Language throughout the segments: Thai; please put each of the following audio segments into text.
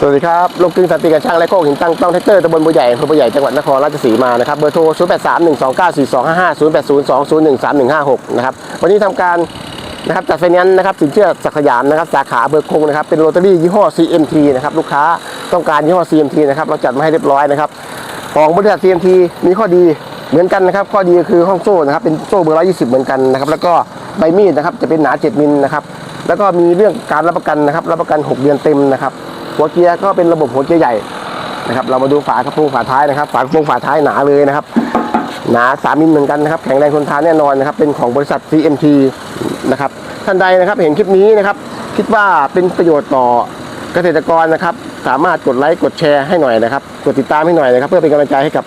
สวัสดีครับลูกกึ่งสันติกับช่างและโคกหินตั้งต้องแท็กเตอร์ตำบลบัวใหญ่อำเภอบัวใหญ่จังหวัดนครราชสีมานะครับเบอร์โทร 0 8 3 1 2 9 4 2 5 5 0 8 0 2 0 1 3 1 5 6นะครับวันนี้ทำการนะครับจัดไฟแนนซ์นะครับสินเชื่อศักสยามนะครับสาขาเบอร์คงนะครับเป็นโรตารี่ยี่ห้อ CMT นะครับลูกค้าต้องการยี่ห้อ CMT นะครับเราจัดมาให้เรียบร้อยนะครับของบริษัท CMT มีข้อดีเหมือนกันนะครับข้อดีคือห้องโซ่นะครับเป็นโซ่เบอร์120เหมือนกันนะครับแล้วก็ใบมีดนะครับจะเป็นหนา 7 มิลนะครับแล้วก็มีเรื่องการรับประกันนะครับรับประกัน 6 เดือนเต็มนะครับ หัวเกียร์ก็เป็นระบบหัวเกียร์ใหญ่นะครับ เรามาดูฝากระโปรงฝาท้ายนะครับ ฝากระโปรงฝาท้ายหนาเลยนะครับ หนา3มิลเหมือนกันนะครับ แข็งแรงทนทานแน่นอนนะครับ เป็นของบริษัท CMT นะครับ ท่านใดนะครับเห็นคลิปนี้นะครับ คิดว่าเป็นประโยชน์ต่อเกษตรกรนะครับ สามารถกดไลค์กดแชร์ให้หน่อยนะครับ กดติดตามให้หน่อยนะครับ เพื่อเป็นกำลังใจให้กับ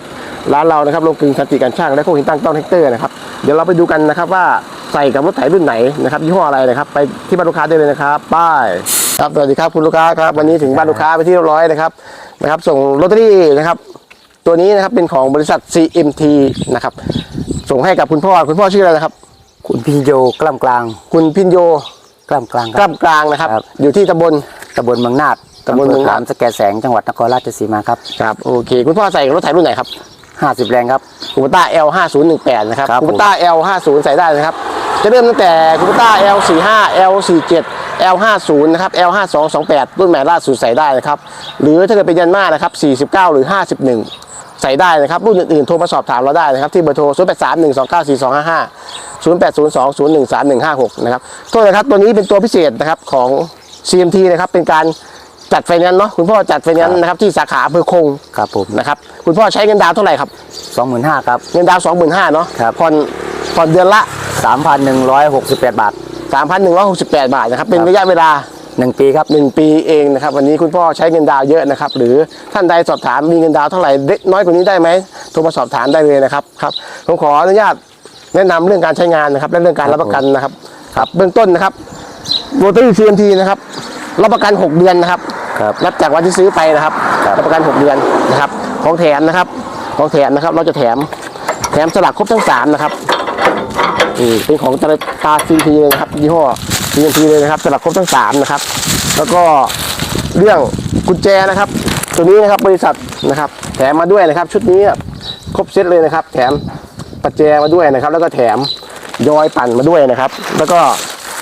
ร้านเรานะครับลงกลึงสันติการช่างและโคกหินตั้งต้องแท็กเตอร์นะครับ เดี๋ยวเราไปดูกันนะครับว่าใส่กับรถไถรุ่นไหนนะครับยี่ห้ออะไรนะครับ ไปที่บ้านลูกค้าได้เลยนะครับป้าย ครับสวัสดีครับคุณลูกค้าครับวันนี้ถึงบ้านลูกค้าไปนที่เรียบร้อยนะครับนะครับ ส่งลอตเตอรี่นะครับ ตัวนี้นะครับเป็นของบริษัท CMT นะครับ ส่งให้กับคุณพ่อคุณพ่อชื่ออะไรนะครับ คุณพินโยกล้ามกลาง คุณพินโยกล้ามกลางกล้ามกลางนะครับ ครับ อยู่ที่ตำบล ตำบลเมืองนาดตำบลเมืองนาดำภขามสแกแสงจังหวัดนครราชสีมาครับ ครับโอเค คุณพ่อใส่รถไถรุ่นไหนครับ50 แรงครับ คูปต้า L 5 0 1 8นะครับครับคูปต้า L 5 0ใส่ได้นะครับ จะเริ่มตั้งแต่คูปต้า L 4 5 L 4 7 L 5 0 นะครับ L 5 2 2 8 รุ่นใหม่ล่าสุดใส่ได้นะครับ หรือถ้าเกิดเป็นยันมานะครับ 49 หรือ 51 ใส่ได้นะครับ รุ่นอื่นๆ โทรมาสอบถามเราได้นะครับ ที่เบอร์โทร 0 8 3 1 2 9 4 2 5 5 0 8 0 2 0 1 3 1 5 6 นะครับโทษนะครับ ตัวนี้เป็นตัวพิเศษนะครับของ CMT นะครับ เป็นการจัดไฟแนนซ์เนาะคุณพ่อจัดไฟแนนซ์นะครับที่สาขาอำเภอคงครับผมนะครับคุณพ่อใช้เงินดาวน์เท่าไหร่ครับ 25,000ครับ เงินดาวสองหมื่นห้าเนาะครับ ผ่อนผ่อนเดือนละ 3,168 บาท 3,168 บาทนะครับ เป็นครับระยะเวลา 1 ปีครับ 1 ปีเองนะครับ วันนี้คุณพ่อใช้เงินดาวเยอะนะครับ หรือท่านใดสอบถามมีเงินดาวเท่าไหร่เล็กน้อยกว่านี้ได้ไหมโทรมาสอบถามได้เลยนะครับครับผมขออนุญาตแนะนำเรื่องการใช้งานนะครับและเรื่องการรับประกันนะครับครับเบื้องต้นนะครับโรตารี่ CMT นะครับรับประกัน 6 เดือนนะครับครับนับจากวันที่ซื้อไปนะครับครับรับประกัน 6 เดือนนะครับ ของแถมนะครับ ของแถมนะครับเราจะแถมแถมสลักครบทั้ง3นะครับนี่ เป็นของตาตาซีทีเลยนะครับยี่ห้อซีทีเลยนะครับสลักครบทั้ง3นะครับ แล้วก็เรื่องกุญแจนะครับ ตัวนี้นะครับบริษัทนะครับ แถมมาด้วยนะครับ ชุดนี้ครบเซตเลยนะครับ แถมปัจแจมาด้วยนะครับ แล้วก็แถมยอยปั่นมาด้วยนะครับ แล้วก็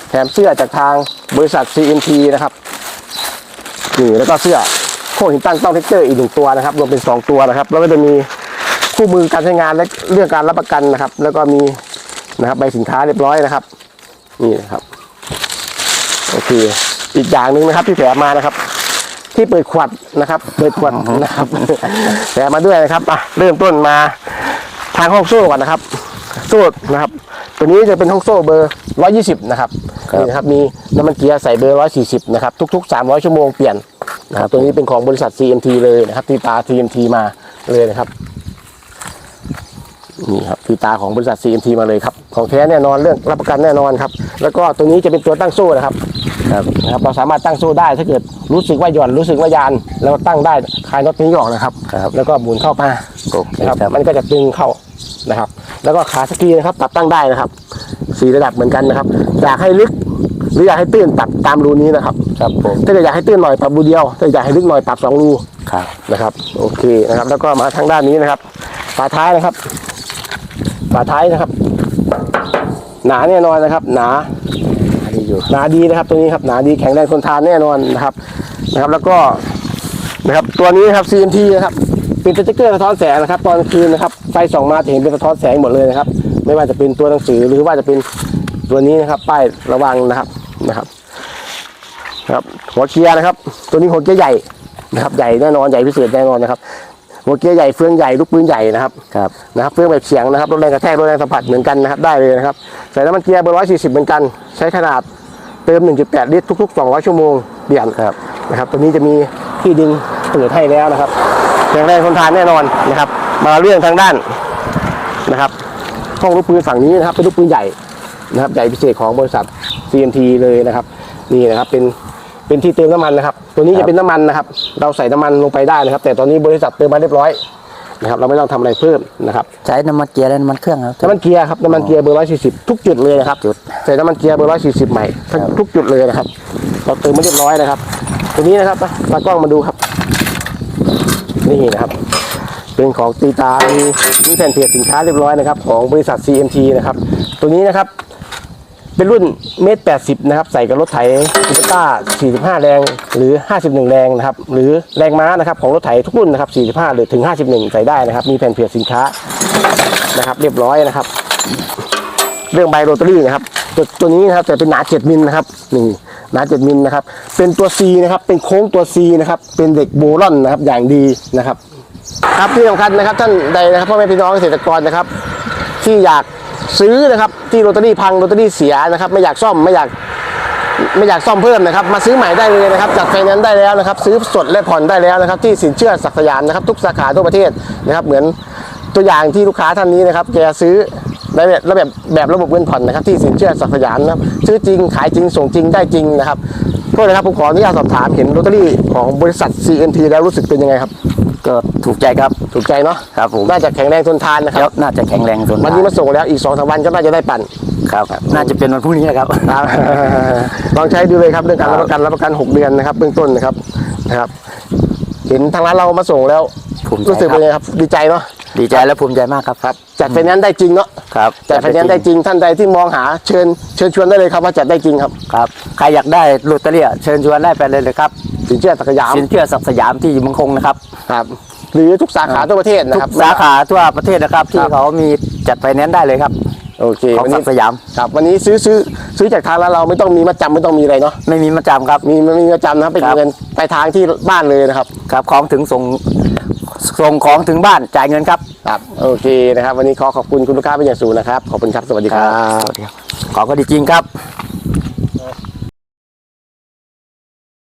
แถมเสื้อจากทางบริษัท CMT นะครับนี่แล้วก็เสื้อโค้หินตั้งต้องเทคเตอร์อีกหนึ่งตัวนะครับรวมเป็น 2 ตัวนะครับ แล้วก็จะมีคู่มือการใช้งานและเรื่องการรับประกันนะครับ แล้วก็มี นะครับใบสินค้าเรียบร้อยนะครับ นี่นะครับโอเคอีกอย่างหนึ่งนะครับ ที่แถมมานะครับ ที่เปิดขวดนะครับ เปิดขวดนะครับแถมมาด้วยนะครับอะเริ่มต้นมาทางห้องโซ่ก่อนนะครับ โซ่นะครับ ตัวนี้จะเป็นห้องโซ่เบอร์ 120 นะครับครับนี่นะครับมีน้ำมันเกียร์ใส่เบอร์ 140 นะครับ ทุก ๆ 300 ชั่วโมงเปลี่ยนนะครับตัวนี้เป็นของบริษัท CMT เลยนะครับ ที่ตา CMT มาเลยนะครับ นี่ครับคือตาของบริษัท CMT มาเลยครับ ของแท้แน่นอนเรื่องรับประกันแน่นอนครับ แล้วก็ตัวนี้จะเป็นตัวตั้งโซ่นะครับครับนะครับเราสามารถตั้งโซ่ได้ถ้าเกิดรู้สึกว่าหย่อนรู้สึกว่ายานแล้วตั้งได้คลายน็อตนี้ออกนะครับ ครับแล้วก็หมุนเข้ามาโอเคนะครับครับ มันก็จะตึงเข้านะครับ แล้วก็ขาสกีนะครับปรับตั้งได้นะครับสี่ระดับเหมือนกันนะครับ อยากให้ลึกหรืออยากให้ตื้นปรับตามรูนี้นะครับ ครับผมถ้าเกิดอยากให้ตื้นหน่อยปรับรูเดียว ถ้าอยากให้ลึกหน่อยปรับสองรู ครับ นะครับโอเคนะครับแล้วก็มาทางด้านนี้นะครับฝาท้ายนะครับ ฝาท้ายนะครับ หนาแน่นอนนะครับ หนาอันนี้อยู่หนาดีนะครับ ตัวนี้ครับหนาดีแข็งแรงทนทานแน่นอนนะครับนะครับ แล้วก็นะครับตัวนี้นะครับ CMT นะครับเป็นสติ๊กเกอร์สะท้อนแสงนะครับ ตอนกลางคืนนะครับไฟส่องมาจะเห็นเป็นสะท้อนแสงหมดเลยนะครับ ไม่ว่าจะเป็นตัวหนังสือหรือว่าจะเป็นตัวนี้นะครับ ป้ายระวังนะครับนะครับนะครับหัวเกียร์นะครับ ตัวนี้หัวเกียร์ใหญ่นะครับ ใหญ่แน่นอนใหญ่พิเศษแน่นอนนะครับ หัวเกียร์ใหญ่เฟืองใหญ่ลูกปืนใหญ่นะครับครับนะครับเฟืองแบบเฉียงนะครับลดแรงกระแทกลดแรงสัมผัสเหมือนกันนะครับได้เลยนะครับใส่น้ำมันเกียร์เบอร์ร้อยสี่สิบเหมือนกัน ใช้ขนาดเติม 1.8 ลิตรทุก ๆ 200 ชั่วโมงเปลี่ยนครับนะครับตัวนี้จะมีที่ดึงเปิดให้แล้วนะครับแข็งแรงทนทานแน่นอนนะครับ มาเรื่องทางด้านนะครับห้องลูกปืนฝั่งนี้นะครับเป็นลูกปืนใหญ่นะครับใหญ่พิเศษของบริษัท CMT เลยนะครับนี่นะครับเป็น เป็นที่เติมน้ำมันนะครับ ตัวนี้ครัจะบเป็นน้ำมันนะครับ เราใส่น้ำมันลงไปได้นะครับ แต่ตอนนี้บริษัทเติมมาเรียบร้อยนะครับ เราไม่ต้องทำอะไรเพิ่มนะครับ ใช้น้ำมันเกียร์และน้ำมันเครื่องครับน้ำมันเกียร์ครับน้ำมันเกียร์เบอร์ร้อยสี่สิบทุกจุดเลยนะครับจุดใส่น้ำมันเกียร์เบอร์ร้อยสี่สิบใหม่ทั้งครับทุกจุดเลยนะครับ เราเติมมาเรียบร้อยนะครับ ตัวนี้นะครับตากล้องมาดูครับ นี่นะครับเป็นของตีตามีมีแผ่นเพียรสินค้าเรียบร้อยนะครับ ของบริษัท CMT นะครับ ตัวนี้นะครับ เป็นรุ่นเมตรแปดสิบนะครับ ใส่กับรถไถคูปต้า45แรงหรือ51แรงนะครับ หรือแรงม้านะครับของรถไถทุกรุ่นนะครับ45หรือถึง51ใส่ได้นะครับ มีแผ่นเพียรสินค้านะครับ เรียบร้อยนะครับ เรื่องใบโรตารี่นะครับ ตัวตัวนี้นะครับแต่เป็นหนา7มิลนะครับนี่หนา7มิลนะครับ เป็นตัว C นะครับ เป็นโค้งตัว C นะครับ เป็นเด็กโบลอนนะครับ อย่างดีนะครับ ครับที่สำคัญนะครับท่านใดนะครับพ่อแม่พี่น้องเกษตรกรนะครับ ที่อยาก ซื้อนะครับที่โรตารี่พังโรตารี่เสียนะครับ ไม่อยากซ่อมไม่อยากไม่อยากซ่อมเพิ่มนะครับ มาซื้อใหม่ได้เลยนะครับจัดไฟแนนซ์ได้แล้วนะครับ ซื้อสดและผ่อนได้แล้วนะครับ ที่สินเชื่อศักสยามนะครับ ทุกสาขาทั่วประเทศนะครับ เหมือนตัวอย่างที่ลูกค้าท่านนี้นะครับ แกซื้อในแบบระแบบแบบระบบเงินผ่อนนะครับ ที่สินเชื่อศักสยามนะครับ ซื้อจริงขายจริงส่งจริงได้จริงนะครับ โทษนะครับผมขออนุญาตสอบถามเห็นโรตารี่ของบริษัท CNT แล้วรู้สึกเป็นยังไงครับ ก็ถูกใจครับ ถูกใจเนาะครับผมน่าจะแข็งแรงทนทานนะคแล้รัวบ น่าจะแข็งแรงส่วนวันนี้มาส่งแล้วอีกสองสามวันก็น่าจะได้ปั่นครับ น่าจะเป็นวันพรุ่งนี้นะครับ ครับลองใช้ดูเลยครับเรื่องการรับประกันรับประกัน 6 เดือนนะครับเบื้องต้นนะครับนะครับ เห็นทางร้านเรามาส่งแล้ว ภูมิใจรู้สึกครับเป็นไงครับ ดีใจเนาะดีใจและภูมิใจมากครับครับจัดไฟแนนซ์ได้จริงเนาะ ครับจัดไฟแนนซ์ได้จริงท่านใดที่มองหาเชิญเชิญชวนได้เลยครับว่าจัดได้จริงครับครับใครอยากได้ลอตเตอรี่เชิญชวนได้ไปเลยเลยครับสินเชื่อศักดิ์สยามสินเชื่อศักดิ์สยามที่อยู่เมืองคงนะครับครับ หรือทุกสาขาทั่วประเทศทุนะกครับสาขาทั่วประเทศนะครับ ที่ครับเขามีจัดไฟแนนซ์ได้เลยครับโอเคของวันศันี้กดิ์สยามครับวันนี้ซื้อซื้อซื้อจากทางร้านเราไม่ต้องมีมัดจำไม่ต้องมีอะไรเนาะไม่มีมาจำครับมีไม่มีมัดจำนะครับเป็นครับเงินไปลายทางที่บ้านเลยนะครับครับของถึงส่ง ส่งของถึงบ้านจ่ายเงินครับ ครับโอเคนะครับ วันนี้ขอขอบคุณคุณลูกค้าเป็นอย่างสูงนะครับ ขอบคุณครับ สวัสดีครับสวัสดีครับของก็ดีจริงครับ